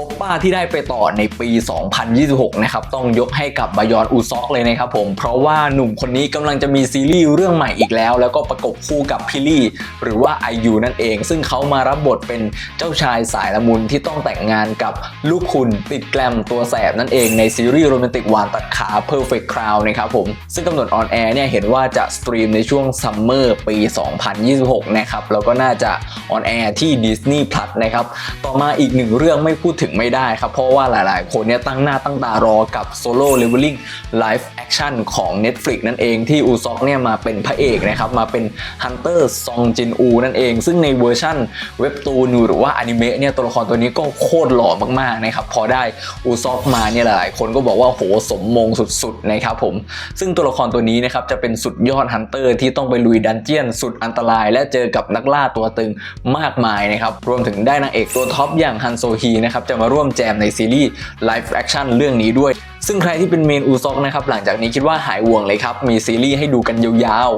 โอป้าที่ได้ไปต่อในปี 2026 นะครับ ต้องยกให้กับบายอนอูซอกเลยนะครับผม เพราะว่าหนุ่มคนนี้กำลังจะมีซีรีส์เรื่องใหม่อีกแล้ว แล้วก็ประกบคู่กับพิลี่ หรือว่าไอยูนั่นเอง ซึ่งเขามารับบทเป็นเจ้าชายสายละมุนที่ต้องแต่งงานกับลูกคุณติดแกลมตัวแสบนั่นเองในซีรีส์โรแมนติกหวานตัดขา Perfect Crown นะครับผม ซึ่งกำหนดออนแอร์เนี่ยเห็นว่าจะสตรีมในช่วงซัมเมอร์ปี 2026 นะครับ แล้วก็น่าจะออนแอร์ที่ Disney Plus นะครับ ต่อมาอีกหนึ่งเรื่องไม่พูดถึงไม่ได้ครับ เพราะว่าหลายๆ คนเนี่ยตั้งหน้าตั้งตารอกับ Solo Leveling Live Action ของ Netflix นั่นเองที่อูซอกเนี่ยมาเป็นพระเอกนะครับ มาเป็น Hunter Song Jin U นั่นเอง ซึ่งในเวอร์ชั่นเว็บตูนหรือว่าอนิเมะเนี่ยตัวละครตัวนี้ก็โคตรหล่อมากๆนะครับพอได้อูซอกมาเนี่ยหลายๆคนก็บอกว่าโหสมมงสุดๆนะครับผม ซึ่งตัวละครตัวนี้นะครับจะเป็นสุดยอดฮันเตอร์ที่ต้องไปลุยดันเจียนสุดอันตราย และเจอกับนักล่าตัวตึงมากมายนะครับรวมถึงได้นางเอกตัวท็อปอย่างฮันโซฮีนะครับจะมาร่วมแจมในซีรีส์ไลฟ์แอคชั่นเรื่องนี้ด้วย ซึ่งใครที่เป็นเมนอูซอกนะครับหลังจากนี้คิดว่าหายห่วงเลยครับ มีซีรีส์ให้ดูกันยาว